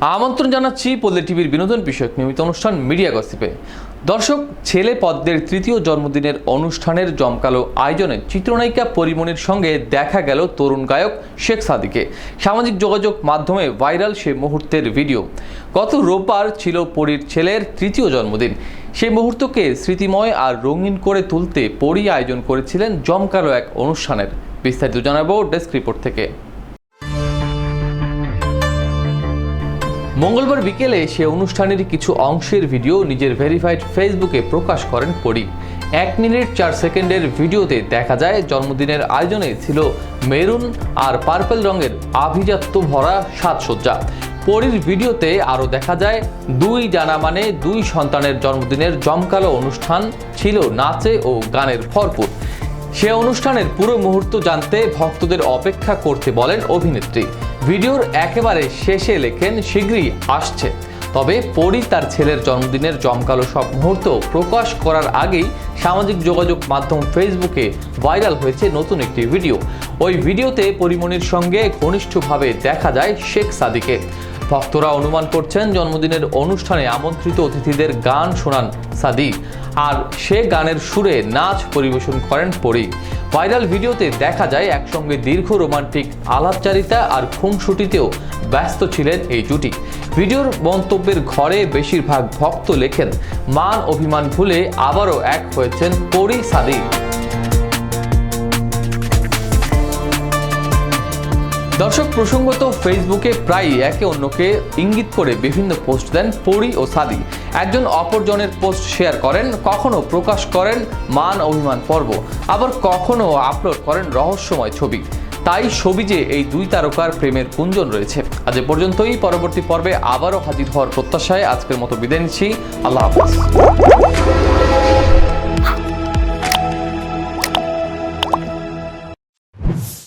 আমন্ত্রণ জানাচ্ছি পল্লী টিভির বিনোদন বিষয়ক নিয়মিত অনুষ্ঠান মিডিয়া গসিপে। দর্শক, ছেলে পদ্মের তৃতীয় জন্মদিনের অনুষ্ঠানের জমকালো আয়োজনে চিত্রনায়িকা পরিমণির সঙ্গে দেখা গেল তরুণ গায়ক শেখ সাদিকে। সামাজিক যোগাযোগ মাধ্যমে ভাইরাল সে মুহূর্তের ভিডিও। গত রোববার ছিল পরীর ছেলের তৃতীয় জন্মদিন। সেই মুহূর্তকে স্মৃতিময় আর রঙিন করে তুলতে পরী আয়োজন করেছিলেন জমকালো এক অনুষ্ঠানের। বিস্তারিত জানাব ডেস্ক রিপোর্ট থেকে। মঙ্গলবার বিকেলে সে অনুষ্ঠানের কিছু অংশের ভিডিও নিজের ভেরিফাইড ফেসবুকে প্রকাশ করেন পরি। এক মিনিট চার সেকেন্ডের ভিডিওতে দেখা যায়, জন্মদিনের আয়োজনে ছিল মেরুন আর পার্পল রঙের আভিজাত্য ভরা সাজসজ্জা। পরীর ভিডিওতে আরও দেখা যায়, দুই জানা মানে দুই সন্তানের জন্মদিনের জমকালো অনুষ্ঠান ছিল নাচে ও গানের ভরপুর। সে অনুষ্ঠানের পুরো মুহূর্ত জানতে ভক্তদের অপেক্ষা করতে বলেন অভিনেত্রী। ভিডিওর একেবারে শেষে লেখেন, শীঘ্রই আসছে। তবে পরি তার ছেলের জন্মদিনের জমকালো সব মুহূর্ত প্রকাশ করার আগেই সামাজিক যোগাযোগ মাধ্যম ফেসবুকে ভাইরাল হয়েছে নতুন একটি ভিডিও। ওই ভিডিওতে পরিমণির সঙ্গে ঘনিষ্ঠভাবে দেখা যায় শেখ সাদিকে। ভক্তরা অনুমান করছেন জন্মদিনের অনুষ্ঠানে আমন্ত্রিত অতিথিদের গান শোনান সাদি আর সে গানের সুরে নাচ পরিবেশন করেন পরি। ভাইরাল ভিডিওতে দেখা যায় একসঙ্গে দীর্ঘ রোমান্টিক আলাপচারিতা আর খুনসুটিতেও ব্যস্ত ছিলেন এই জুটি। ভিডিওর মন্তব্যের ঘরে বেশিরভাগ ভক্ত লেখেন, মান অভিমান ভুলে আবারও এক হয়েছেন পরি সাদি দর্শক, প্রসঙ্গত ফেসবুকে প্রায়ই একে অন্যকে ইঙ্গিত করে বিভিন্ন পোস্ট দেন পরি ও সাদি একজন অপরজনের পোস্ট শেয়ার করেন, কখনো প্রকাশ করেন মান অভিমান পর্ব, আবার কখনো আপলোড করেন রহস্যময় ছবি। তাই ছবিজে এই দুই তারকার প্রেমের কুঞ্জন রয়েছে। আজ পর্যন্তই, পরবর্তী পর্বে আবারও হাজির হওয়ার প্রত্যাশায় আজকের মতো বিদায় নিচ্ছি। আল্লাহ হাফেজ।